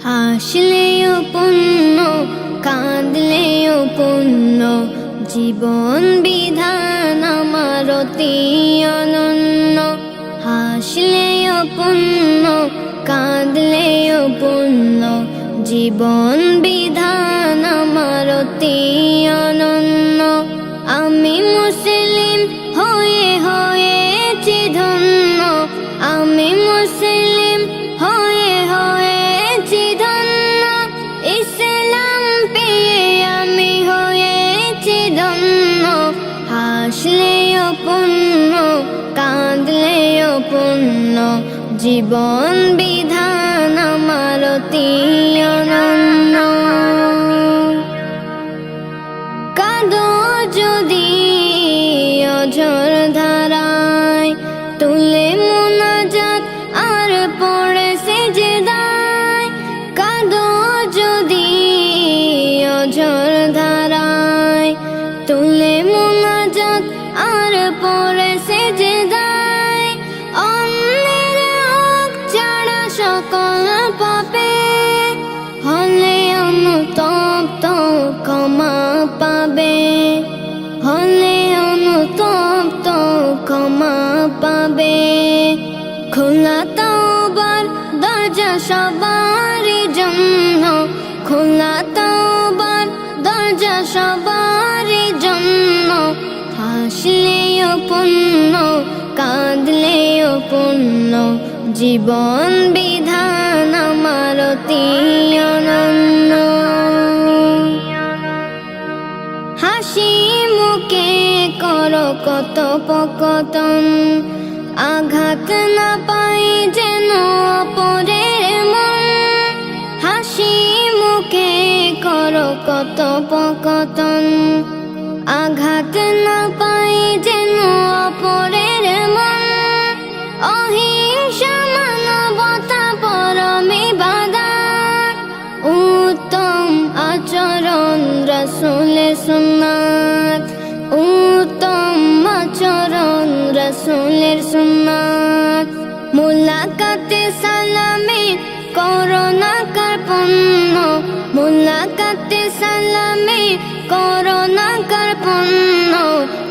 হাসলেও পুণ্য, কাঁদলেও পুণ্য, জীবন বিধান আমার অতি অনন্য। হাসলেও পুণ্য, কাঁদলেও পুণ্য, জীবন বিধান আমার অতি অনন্য। পুণ্য জীবন বিধান আমার অনন্য। কাদ যদি অঝর ধারায়, তুলে মোনাজাত আর পড়ে সেজদায়। কাদ যদি অঝর ধারায়, তুলে মোনাজাত আর পড়ে খোলা তওবার, দরজা সবারই জন্য। খোলা তওবার, দরজা সবারই জন্য। হাসলেও পুণ্য, কাঁদলেও পুণ্য। জীবন বিধান আমার অনন্য। হাসি মুখে কর কত পকতন আঘাত না পাই যেন অপরের মন। হাসি মুখে করো কত পকতন রসুলের সুন্নাত। মুলাকাতে সালামে করোনা কার্পণ্য। মুলাকাতে সালামে করোনা কার্পণ্য।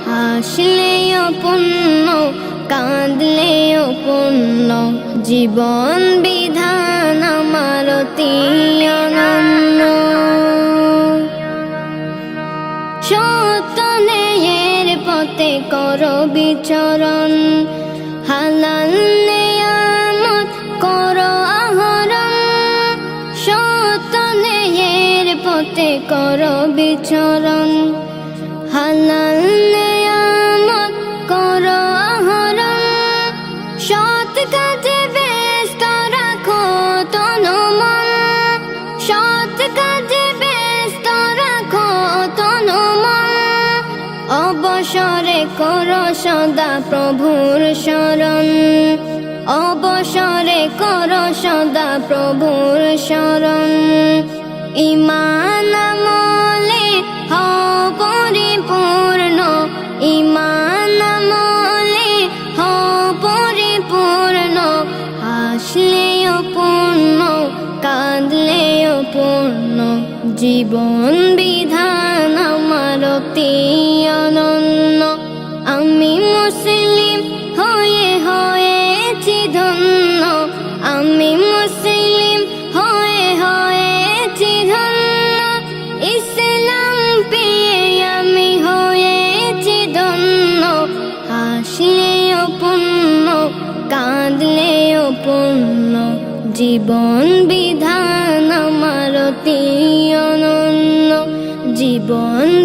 হাসলেও পুণ্য কাঁদলেও পুণ্য। জীবন বিধান আমার অনন্য। সত্য পথে কর বিচরণ। হালাল নেয়ামত কর আহরণ। সত নেয়ের পথে কর বিচরণ। হালাল করো সদা প্রভুর শরণ। অবসরে করো সদা প্রভুর শরণ। ইমান আমলে হও পরিপূর্ণ। ইমান আমলে হও পরিপূর্ণ। হাসলেও পূর্ণ কাঁদলেও পূর্ণ জীবন বিধান আমার আমি মুসলিম হয়ে হয়েছি ধন্য। আমি মুসলিম হয়ে হয়েছি ধন্য। ইসলাম পেয়ে আমি হয়েছি ধন্য। হাসলেও পূর্ণ কাঁদলেও পূর্ণ জীবন বিধান আমার অতি অনন্য। জীবন